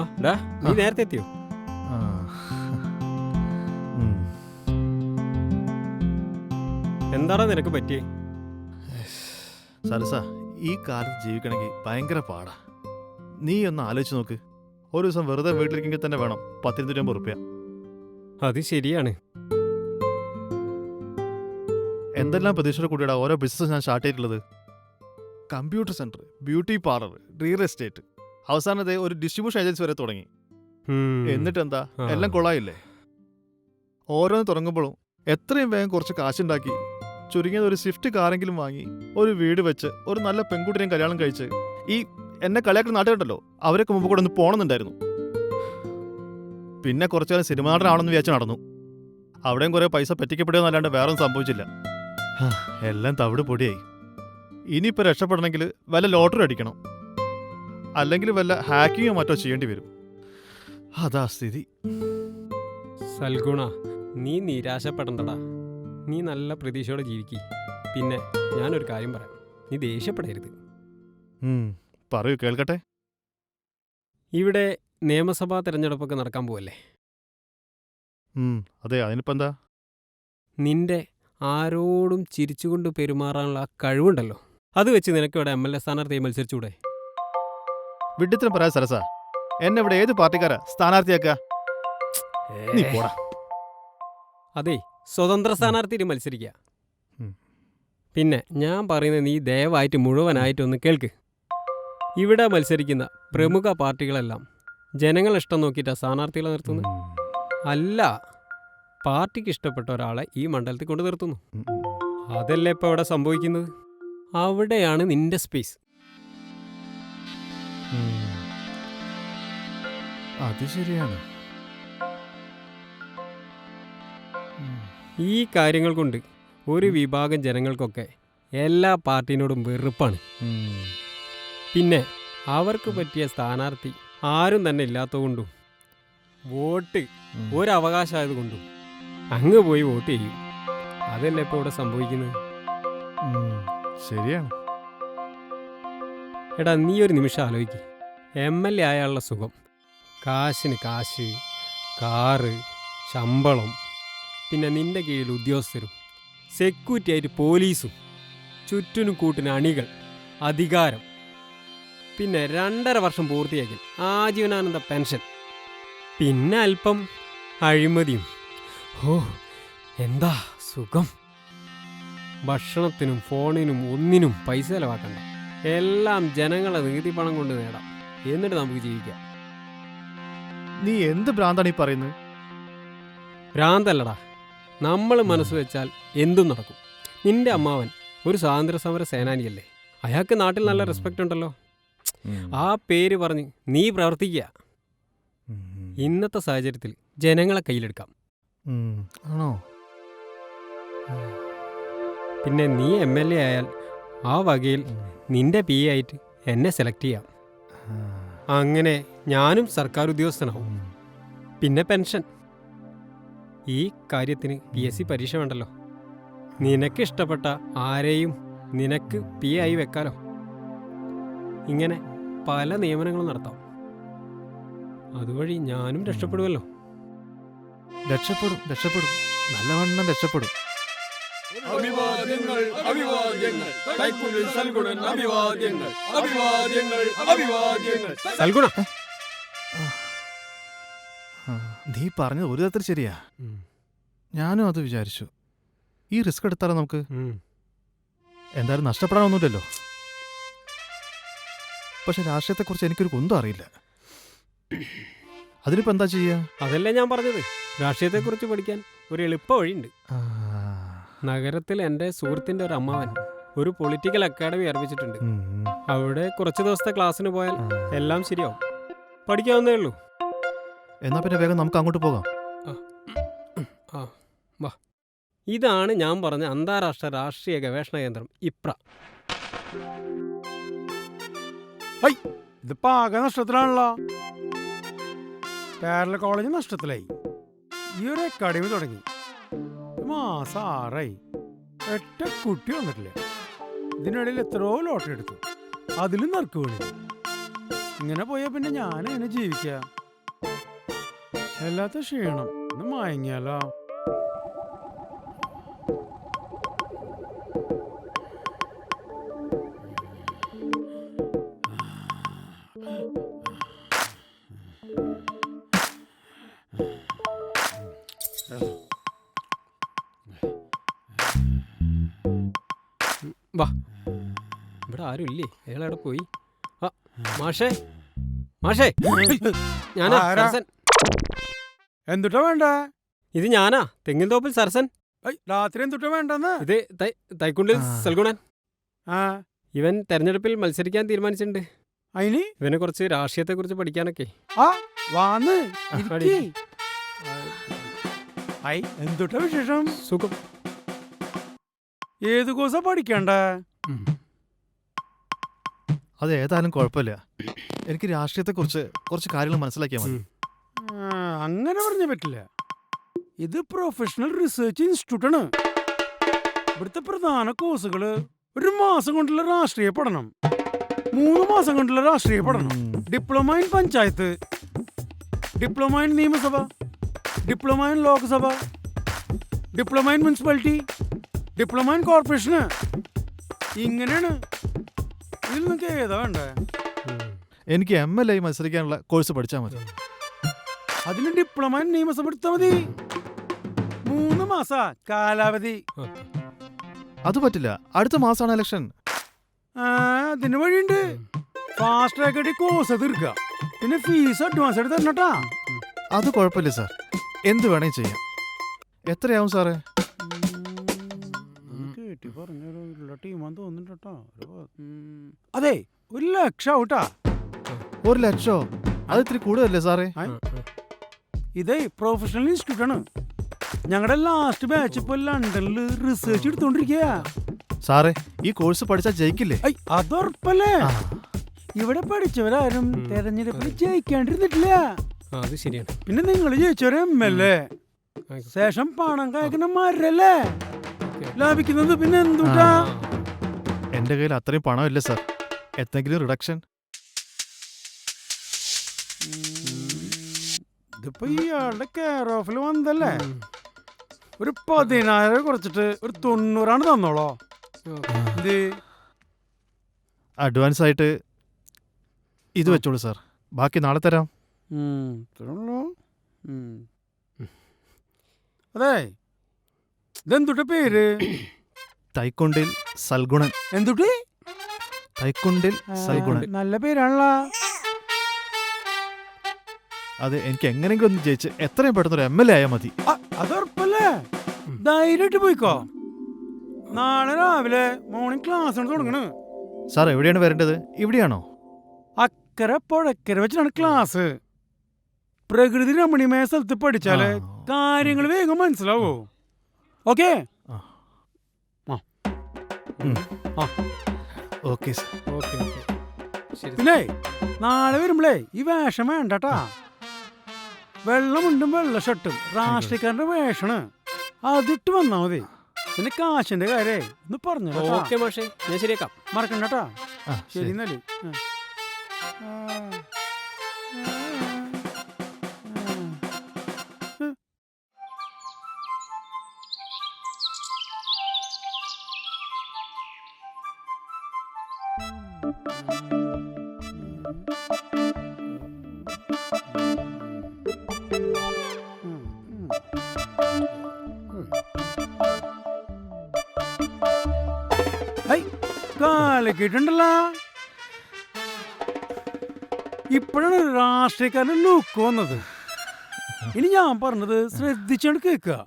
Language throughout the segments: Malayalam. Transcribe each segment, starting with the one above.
ആ ഡാ നീ നേരത്തെ എത്തിയോ? ആ. ഉം. എന്താടാ നിനക്ക് പറ്റിയേ? സരസ ഈ കാലത്ത് ജീവിക്കണമെങ്കിൽ ഭയങ്കര പാടാ. നീ ഒന്ന് ആലോചിച്ച് നോക്ക്. ഒരു ദിവസം വെറുതെ വീട്ടിലിരിക്കെങ്കിൽ തന്നെ വേണം പത്തിരുന്നൂറ്റമ്പത് റുപ്യ അത് ശരിയാണ്. എന്തെല്ലാം പ്രതീക്ഷയുടെ കൂടിയാണ് ഓരോ ബിസിനസ് ഞാൻ സ്റ്റാർട്ട് ചെയ്തിട്ടുള്ളത്? Computer centre beauty parlour real estate അവസാനത്തെ ഒരു ഡിസ്ട്രിബ്യൂഷൻ ഏജൻസി വരെ തുടങ്ങി. എന്നിട്ട് എന്താ എല്ലാം കൊള്ളായില്ലേ? ഓരോന്ന് തുടങ്ങുമ്പോഴും എത്രയും വേഗം കുറച്ച് കാശുണ്ടാക്കി ചുരുങ്ങിയത് ഒരു സ്വിഫ്റ്റ് കാറെങ്കിലും വാങ്ങി ഒരു വീട് വെച്ച് ഒരു നല്ല പെൺകുട്ടിനെയും കല്യാണം കഴിച്ച് ഈ എന്നെ കളിയാക്കുന്ന നാട്ടുകണ്ടല്ലോ അവരൊക്കെ മുമ്പ് കൂടെ ഒന്ന് പോകണമെന്നുണ്ടായിരുന്നു പിന്നെ കുറച്ചു കാലം സിനിമ നടനാണെന്ന് വിചാരിച്ച് നടന്നു. അവിടെയും കുറേ പൈസ പറ്റിക്കപ്പെടുകയെന്നല്ലാണ്ട് വേറെ ഒന്നും സംഭവിച്ചില്ല. എല്ലാം തവിട് പൊടിയായി. ഇനിയിപ്പോൾ രക്ഷപ്പെടണമെങ്കിൽ വല്ല ലോട്ടറി അടിക്കണം. അല്ലെങ്കിൽ വല്ല ഹാക്കിങ്ങോ മറ്റോ ചെയ്യേണ്ടി വരും. അതാ സ്ഥിതി. സൽഗുണ നീ നിരാശപ്പെടണ്ടടാ. നീ നല്ല പ്രതീക്ഷയോടെ ജീവിക്കി. പിന്നെ ഞാനൊരു കാര്യം പറയാം. നീ ദേഷ്യപ്പെടരുത്. പറയൂ കേൾക്കട്ടെ? ഇവിടെ നിയമസഭാ തെരഞ്ഞെടുപ്പൊക്കെ നടക്കാൻ പോവല്ലേ? അതെ അതിനിപ്പോ എന്താ? നിന്റെ ആരോടും ചിരിച്ചുകൊണ്ട് പെരുമാറാനുള്ള ആ കഴിവുണ്ടല്ലോ. അത് വെച്ച് നിനക്ക് ഇവിടെ എം എൽ എ സ്ഥാനാർത്ഥിയെ മത്സരിച്ചൂടെ? വിഡ്ഢിത്തരം പറയാ സരസ. എന്നെ ഇവിടെ ഏത് പാർട്ടിക്കാരാ സ്ഥാനാർത്ഥിയാക്ക? നീ പോടാ. അതെ സ്വതന്ത്ര സ്ഥാനാർത്ഥിയിൽ മത്സരിക്കുക ഉം. പിന്നെ ഞാൻ പറയുന്നത് നീ ദയവായിട്ട് മുഴുവനായിട്ട് ഒന്ന് കേൾക്ക്. ഇവിടെ മത്സരിക്കുന്ന പ്രമുഖ പാർട്ടികളെല്ലാം ജനങ്ങൾ ഇഷ്ടം നോക്കിയിട്ടാ സ്ഥാനാർത്ഥികളെ നിർത്തുന്നത്? അല്ല പാർട്ടിക്ക് ഇഷ്ടപ്പെട്ട ഒരാളെ ഈ മണ്ഡലത്തിൽ കൊണ്ട് നിർത്തുന്നു. അതല്ലേ ഇപ്പോൾ ഇവിടെ സംഭവിക്കുന്നത്? അവിടെയാണ് നിന്റെ സ്പേസ് അത് ശരിയാണ്. ഈ കാര്യങ്ങൾ കൊണ്ട് ഒരു വിഭാഗം ജനങ്ങൾക്കൊക്കെ എല്ലാ പാർട്ടിനോടും വെറുപ്പാണ്. പിന്നെ അവർക്ക് പറ്റിയ സ്ഥാനാർത്ഥി ആരും തന്നെ ഇല്ലാത്തതുകൊണ്ടും വോട്ട്. ഒരവകാശമായതുകൊണ്ടും അങ്ങ് പോയി വോട്ട് ചെയ്യും. അതല്ലേ ഇപ്പോൾ ഇവിടെ സംഭവിക്കുന്നത്? ശരിയാണ്. എടാ നീ ഒരു നിമിഷം ആലോചിക്ക്. എം എൽ എ ആയാലുള്ള സുഖം. കാശിന് കാശ് കാറ് ശമ്പളം പിന്നെ നിന്റെ കീഴിൽ ഉദ്യോഗസ്ഥരും സെക്യൂരിറ്റി ആയിട്ട് പോലീസും ചുറ്റിനും കൂട്ടിന് അണികൾ അധികാരം. പിന്നെ രണ്ടര വർഷം പൂർത്തിയാക്കി ആജീവനാനന്ദ പെൻഷൻ. പിന്നെ അല്പം അഴിമതിയും. ഓ എന്താ സുഖം? ഭക്ഷണത്തിനും ഫോണിനും ഒന്നിനും പൈസ ചിലവാക്കണ്ട. എല്ലാം ജനങ്ങളെ നികുതി പണം കൊണ്ട് നേടാം. എന്നിട്ട് നമുക്ക് ജീവിക്കാം. നീ എന്ത് ഭ്രാന്താണ് ഈ പറയുന്നത്? ഭ്രാന്തല്ലടാ. നമ്മൾ മനസ്സ് വെച്ചാൽ എന്തും നടക്കും. നിന്റെ അമ്മാവൻ ഒരു സ്വാതന്ത്ര്യ സമര സേനാനിയല്ലേ? അയാൾക്ക് നാട്ടിൽ നല്ല റെസ്പെക്റ്റ് ഉണ്ടല്ലോ. ആ പേര് പറഞ്ഞ് നീ പ്രവർത്തിക്കുക. ഇന്നത്തെ സാഹചര്യത്തിൽ ജനങ്ങളെ കയ്യിലെടുക്കാം. ആണോ? പിന്നെ നീ എം എൽ എ ആയാൽ ആ വകയിൽ നിന്റെ പി ആയിട്ട് എന്നെ സെലക്ട് ചെയ്യാം. അങ്ങനെ ഞാനും സർക്കാർ ഉദ്യോഗസ്ഥനാവും പിന്നെ പെൻഷൻ. ഈ കാര്യത്തിന് പി എസ് സി പരീക്ഷ വേണ്ടല്ലോ. നിനക്ക് ഇഷ്ടപ്പെട്ട ആരെയും നിനക്ക് പി ആയി വെക്കാലോ. ഇങ്ങനെ പല നിയമനങ്ങളും നടത്താം. അതുവഴി ഞാനും രക്ഷപ്പെടുമല്ലോ രക്ഷപ്പെടും രക്ഷപ്പെടും. നല്ലവണ്ണം രക്ഷപ്പെടും. അഭിവാദ്യങ്ങൾ അഭിവാദ്യങ്ങൾ. സൽഗുണൻ അഭിവാദ്യങ്ങൾ. അഭിവാദ്യങ്ങൾ അഭിവാദ്യങ്ങൾ. സൽഗുണ. നീ പറഞ്ഞത് ഒരു തരത്തിൽ ശരിയാ. ഞാനും അത് വിചാരിച്ചു. ഈ റിസ്ക് എടുത്താലോ നമുക്ക്? എന്തായാലും നഷ്ടപ്പെടാനൊന്നുമില്ലല്ലോ. പക്ഷെ രാഷ്ട്രീയത്തെക്കുറിച്ച് എനിക്കൊരു കുന്തം അറിയില്ല. അതിലിപ്പോ എന്താ ചെയ്യാ? അതല്ലേ ഞാൻ പറഞ്ഞത്. രാഷ്ട്രീയത്തെക്കുറിച്ച് പഠിക്കാൻ ഒരു എളുപ്പ വഴിയുണ്ട്. നഗരത്തിൽ എന്റെ സുഹൃത്തിന്റെ ഒരു അമ്മാവൻ ഒരു പൊളിറ്റിക്കൽ അക്കാഡമി ആരംഭിച്ചിട്ടുണ്ട്. അവിടെ കുറച്ച് ദിവസത്തെ ക്ലാസ്സിന് പോയാൽ എല്ലാം ശരിയാവും. പഠിക്കാവുന്നേ ഉള്ളൂ. എന്നാ പിന്നെ വേഗം നമുക്ക് അങ്ങോട്ട് പോകാം. ആ. വാ. ഇതാണ് ഞാൻ പറഞ്ഞ അന്താരാഷ്ട്ര രാഷ്ട്രീയ ഗവേഷണ കേന്ദ്രം ഇപ്ര. ഇതിപ്പോ ആകെ നഷ്ടത്തിലാണല്ലോ. കേരള കോളേജ് നഷ്ടത്തിലായി. ഈ ഒരു അക്കാഡമി തുടങ്ങി. മാസം ആറായി. ഒറ്റ കുട്ടി വന്നിട്ടില്ല? ഇതിനിടയിൽ എത്രയോ ലോട്ടറി എടുത്തു. അതിലും നറുക്ക് വീണില്ല ഇങ്ങനെ പോയാ പിന്നെ ഞാൻ എങ്ങനെ ജീവിക്കാം എല്ലാത്ത ക്ഷീണം ഒന്ന് മയങ്ങിയാലോ ഇവിടെ ആരും ഇല്ലേ പോയി മാഷേ മാഷേ. ഞാനാ ആരാ? സരസൻ. എന്തുട്ടാ വേണ്ട? ഇത് ഞാനാ തെങ്ങിൻ തോപ്പിൽ സരസൻ. രാത്രി എന്തുട്ടാ വേണ്ടെന്ന്? ഇത് തൈ- തൈക്കുണ്ടിൽ ആ. സൽഗുണൻ. ആ. ഇവൻ തെരഞ്ഞെടുപ്പിൽ മത്സരിക്കാൻ തീരുമാനിച്ചിട്ടുണ്ട്. ഇവനെ കുറച്ച് രാഷ്ട്രീയത്തെ കുറിച്ച് പഠിക്കാനൊക്കെ. ആ വാന്ന് അടി. ഇരിക്ക്. ഐ എന്തുട്ടാ വിശേഷം? സുഖം. ഏത് കോഴ്സാ പഠിക്കണ്ട. അത് ഏതായാലും കുഴപ്പമില്ല. എനിക്ക് രാഷ്ട്രീയത്തെക്കുറിച്ച് കുറച്ച് കാര്യങ്ങൾ മനസ്സിലാക്കിയാൽ മതി. അങ്ങനെ പറഞ്ഞ പറ്റില്ല. ഇത് പ്രൊഫഷണൽ റിസർച്ച് ഇൻസ്റ്റിറ്റ്യൂട്ടാണ് ഇവിടുത്തെ പ്രധാന കോഴ്സുകൾ ഒരു മാസം കൊണ്ടുള്ള രാഷ്ട്രീയ പഠനം. മൂന്ന് മാസം കൊണ്ടുള്ള രാഷ്ട്രീയ പഠനം. Diploma in panchayat. Diploma in നിയമസഭ. Diploma in Lok Sabha. Diploma in municipality diploma in കോർപ്പറേഷന് ഇങ്ങനെയാണ് നിങ്ങൾക്ക് ഏതാ വേണ്ടേ? എനിക്ക് എം എൽ എ മത്സരിക്കാനുള്ള കോഴ്സ് പഠിച്ചാൽ മതി. അതിന് ഡിപ്ലോമ നിയമസഭ എടുത്താൽ മതി. മൂന്ന് മാസ കാലാവധി. അത് പറ്റില്ല. അടുത്ത മാസമാണ് ഇലക്ഷൻ ആ, അതിന് വഴിയുണ്ട്. ഫാസ്റ്റ് ട്രാക്ക് ആയിട്ട് കോഴ്സ് തീർക്കുക പിന്നെ ഫീസ് അഡ്വാൻസ് ആയിട്ട് തരണട്ടാ അത് കുഴപ്പമില്ല സാർ എന്ത് വേണേ ചെയ്യാം. എത്രയാവും സാറേ ഉള്ള ടീമാന്ന് തോന്നുന്നുണ്ട് അതെ ഒരു ലക്ഷം കേട്ടാ ഒരു ലക്ഷോ? അത് ഇത്തിരി കൂടുതലല്ലേ സാറേ. ഇതേ പ്രൊഫഷണൽ ഇൻസ്റ്റിറ്റ്യൂട്ട് ആണ്. ഞങ്ങളുടെ ലാസ്റ്റ് ബാച്ച് ഇപ്പൊ ലണ്ടനിൽ റിസർച്ച് എടുത്തോണ്ടിരിക്കുക സാറേ ഈ കോഴ്സ് പഠിച്ചാൽ ജയിക്കില്ലേ? ഐ അതുറപ്പല്ലേ ആ, ഇവിടെ പഠിച്ചവരാരും. തെരഞ്ഞെടുപ്പിൽ ജയിക്കാണ്ടിരുന്നിട്ടില്ല. ആ, അത് ശരിയാണ്. പിന്നെ നിങ്ങൾ ജയിച്ചവരെ എം എൽ എ ശേഷം പണം കായ്ക്കണമാരല്ലേ മരല്ലേ? ലാഭിക്കുന്നത് പിന്നെ എന്തുട്ടാ? ആ, എന്റെ കയ്യിൽ അത്രയും പണമില്ല സർ. എന്തെങ്കിലും റിഡക്ഷൻ? ഇതിപ്പോ ഇയാളുടെ കെയർ ഓഫിൽ വന്നല്ലേ ഒരു പതിനായിരം കുറച്ചിട്ട് ഒരു തൊണ്ണൂറാണ് തന്നോളോ. ഇത് അഡ്വാൻസ് ആയിട്ട് ഇത് വെച്ചോളൂ സാർ. ബാക്കി നാളെ തരാം. അതെ. ഇതെന്തുട്ട പേര്? തൈക്കൊണ്ടിൽ സൽഗുണൻ. എന്തുട്ടി? തൈക്കൊണ്ടിൽ സൽഗുണൻ. നല്ല പേരാണല്ല. അത് എനിക്ക് എങ്ങനെയെങ്കിലും ഒന്ന് ജയിച്ച് എത്രയും പെട്ടെന്ന് ഒരു എം എൽ എ ആയാൽ മതി. ആ, അത് ഉറപ്പല്ലേ ധൈര്യമായിട്ട് പോയിക്കോ. നാളെ രാവിലെ മോർണിംഗ് ക്ലാസ് ആണ് തുടങ്ങണ്. സാർ എവിടെയാണ് വരേണ്ടത്? ഇവിടെയാണോ? അക്കരെ പുഴക്കര വെച്ചാണ് ക്ലാസ് പ്രകൃതി രമണീയമായ സ്ഥലത്ത് പഠിച്ചാൽ കാര്യങ്ങൾ വേഗം മനസ്സിലാവോ. Okay okay sir. Okay, okay. ശരി പിന്നെ നാളെ വരുമ്പളേ ഈ വേഷം വേണ്ടട്ടാ. വെള്ളമുണ്ടും വെള്ള ഷർട്ടും രാഷ്ട്രീയക്കാരന്റെ വേഷണ് അതിട്ട് വന്നാ മതി. പിന്നെ കാശിന്റെ കാര്യേ ഒന്ന് പറഞ്ഞു ഓക്കെ മാഷേ. ഞാൻ ശരിയാക്കാം. മറക്കണ്ടട്ടാ ആ ശരി എന്നാൽ. ആ. ആ. ആ. കാലക്കിട്ടുണ്ടല്ലോ ഇപ്പോഴാണ് രാഷ്ട്രീയക്കാരൻ ലുക്ക് വന്നത്. ഇനി ഞാൻ പറഞ്ഞത് ശ്രദ്ധിച്ചുകൊണ്ട് കേൾക്കുക.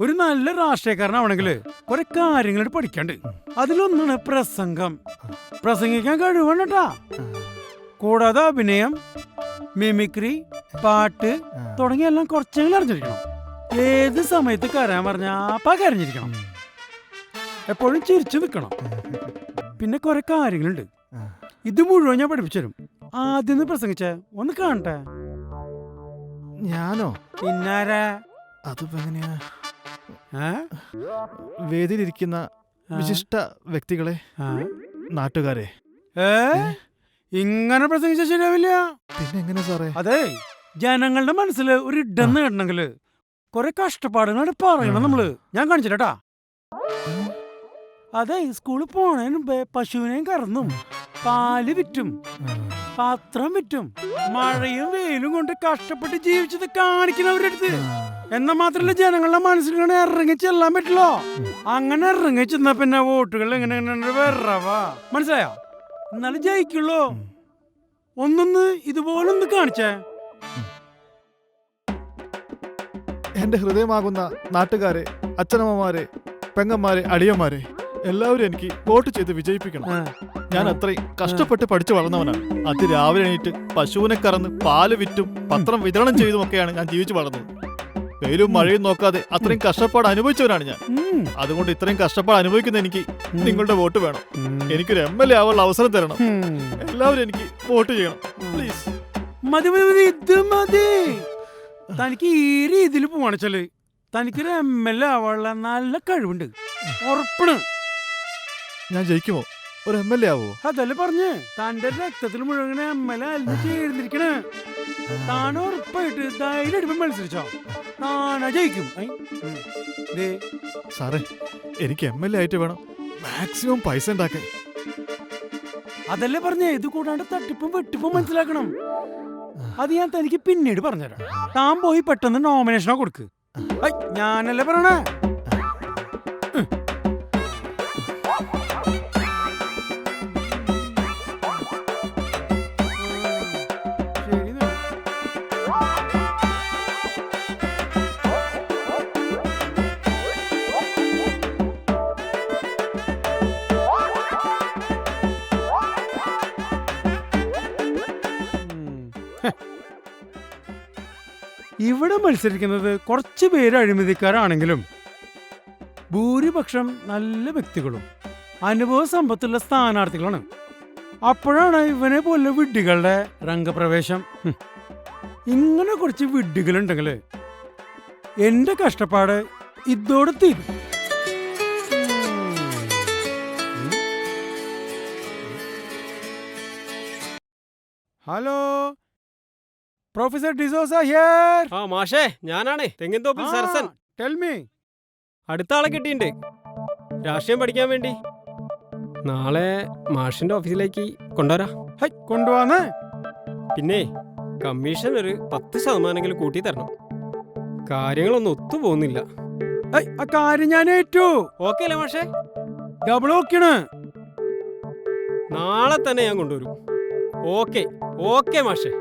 ഒരു നല്ല രാഷ്ട്രീയക്കാരനാവണമെങ്കിൽ കുറെ കാര്യങ്ങൾ പഠിക്കാണ്ട്. അതിലൊന്നാണ് പ്രസംഗം. പ്രസംഗിക്കാൻ കഴിവണ്ണട്ടാ കൂടാതെ അഭിനയം മിമിക്രി പാട്ട് തുടങ്ങിയ എല്ലാം കുറച്ചെങ്കിലും അറിഞ്ഞിരിക്കണം. ഏത് സമയത്ത് കരയാൻ പറഞ്ഞാ പാ കരഞ്ഞിരിക്കണം. എപ്പോഴും ചിരിച്ചു നിൽക്കണം. പിന്നെ കുറെ കാര്യങ്ങളുണ്ട്. ഇത് മുഴുവൻ ഞാൻ പഠിപ്പിച്ചു തരും. ആദ്യം പ്രസംഗിച്ച. ഒന്ന് കാണട്ടെ. ഞാനോ? പിന്നാരാ? അതിപ്പോ എങ്ങനെയാ? ഏ? വേദിയിലിരിക്കുന്ന? വിശിഷ്ട വ്യക്തികളെ ആ? നാട്ടുകാരെ. ഏ? ഇങ്ങനെ പ്രസംഗിച്ച ശരിയാവില്ല. പിന്നെ എങ്ങനെ സാറേ? അതെ ജനങ്ങളുടെ മനസ്സിൽ ഒരു ഇടം കിട്ടണമെങ്കിൽ കുറെ കഷ്ടപ്പാടുകൾ പറയണം നമ്മൾ. ഞാൻ കാണിച്ചിട്ടാ. അതെ സ്കൂളിൽ പോണേന് മുമ്പേ പശുവിനെയും കറന്നും പാൽ വിറ്റും പാത്രം വിറ്റും മഴയും വെയിലും കൊണ്ട് കഷ്ടപ്പെട്ട് ജീവിച്ചത് കാണിക്കുന്നവരുടെ അടുത്ത്. എന്നാ മാത്രല്ല ജനങ്ങളുടെ മനസ്സിൽ ഇങ്ങനെ ഇറങ്ങി ചെല്ലാൻ പറ്റില്ലോ? അങ്ങനെ ഇറങ്ങി ചെന്നാ പിന്നെ വോട്ടുകൾ എങ്ങനെ എങ്ങനെ വെറവാ മനസ്സിലായോ? എന്നാലും ജയിക്കുള്ളൂ. ഒന്നൊന്ന് ഇതുപോലൊന്ന് കാണിച്ചേ. എന്റെ ഹൃദയമാകുന്ന നാട്ടുകാരെ അച്ഛനമ്മമാരെ പെങ്ങന്മാരെ അടിയന്മാരെ എല്ലാവരും എനിക്ക് വോട്ട് ചെയ്ത് വിജയിപ്പിക്കണം. ഞാൻ അത്രയും കഷ്ടപ്പെട്ട് പഠിച്ചു വളർന്നവനാണ്. അത് രാവിലെ എണീറ്റ് പശുവിനെ കറന്ന് പാൽ വിറ്റും പത്രം വിതരണം ചെയ്തുമൊക്കെയാണ് ഞാൻ ജീവിച്ചു വളർന്നത്. വെയിലും മഴയും നോക്കാതെ അത്രയും കഷ്ടപ്പാട് അനുഭവിച്ചവനാണ് ഞാൻ. അതുകൊണ്ട് ഇത്രയും കഷ്ടപ്പാട് അനുഭവിക്കുന്ന എനിക്ക് നിങ്ങളുടെ വോട്ട് വേണം. എനിക്കൊരു എം എൽ എ ആവാനുള്ള അവസരം തരണം. എല്ലാവരും എനിക്ക് വോട്ട് ചെയ്യണം. പ്ലീസ് മതി മതി മതി ഇത് മതി. തനിക്ക് ഈ രീതിയിൽ പോവാണെച്ചാൽ തനിക്കൊരു എം എൽ എ ആവാനുള്ള നല്ല കഴിവുണ്ട്. ഉറപ്പാണ്. ഞാൻ ജയിക്കുമോ? ഒരു എം എൽ എ ആവോ? അതല്ലേ പറഞ്ഞ്? തന്റെ രക്തത്തിൽ മുഴുവൻ എം എൽ എ അല്ല ചേർന്നിരിക്കണേ താൻ ഉറപ്പായിട്ട് ധൈര്യം അടിപ്പം മത്സരിച്ചോ? താനാ ജയിക്കും. സാറേ എനിക്ക് എം എൽ എ ആയിട്ട് വേണം. മാക്സിമം പൈസ ഉണ്ടാക്കാൻ. അതല്ലേ പറഞ്ഞേ? ഇത് കൂടാണ്ട് തട്ടിപ്പും വെട്ടിപ്പും മനസ്സിലാക്കണം. അത് ഞാൻ തനിക്ക് പിന്നീട് പറഞ്ഞുതരാം. താൻ പോയി പെട്ടെന്ന് നോമിനേഷനോ കൊടുക്ക്. ഞാനല്ലേ പറയണേ? ഇവിടെ മത്സരിക്കുന്നത് കുറച്ച് പേര് അഴിമതിക്കാരാണെങ്കിലും ഭൂരിപക്ഷം നല്ല വ്യക്തികളും അനുഭവ സമ്പത്തുള്ള സ്ഥാനാർത്ഥികളാണ്. അപ്പോഴാണ് ഇവനെ പോലെ വിഡ്ഢികളുടെ രംഗപ്രവേശം. ഇങ്ങനെ കുറച്ച് വിഡ്ഢികളുണ്ടെങ്കിൽ എന്റെ കഷ്ടപ്പാട് ഇതോടെ തീരും. ഹലോ? പ്രൊഫസർ ഡിസോസ ഹിയർ ആ മാഷേ ഞാനാണേ. തെങ്ങിൻതോപ്പിൽ സരസൻ. ടെൽ മീ അടുത്ത ആളെ കിട്ടിയിട്ടുണ്ട് രാഷ്ട്രീയം പഠിക്കാൻ വേണ്ടി. നാളെ മാഷിന്റെ ഓഫീസിലേക്ക് കൊണ്ടുവരാ. ഹൈ കൊണ്ടുപോവാന്ന് പിന്നെ കമ്മീഷൻ ഒരു പത്ത് ശതമാനെങ്കിലും കൂട്ടി തരണം. കാര്യങ്ങളൊന്നും ഒത്തു പോകുന്നില്ല. ആ കാര്യം ഞാൻ ഏറ്റു. ഓക്കെ അല്ലേ മാഷേ? ഡബിൾ ഓക്കെയാണ് നാളെ തന്നെ ഞാൻ കൊണ്ടുവരും. ഓക്കെ ഓക്കെ മാഷേ.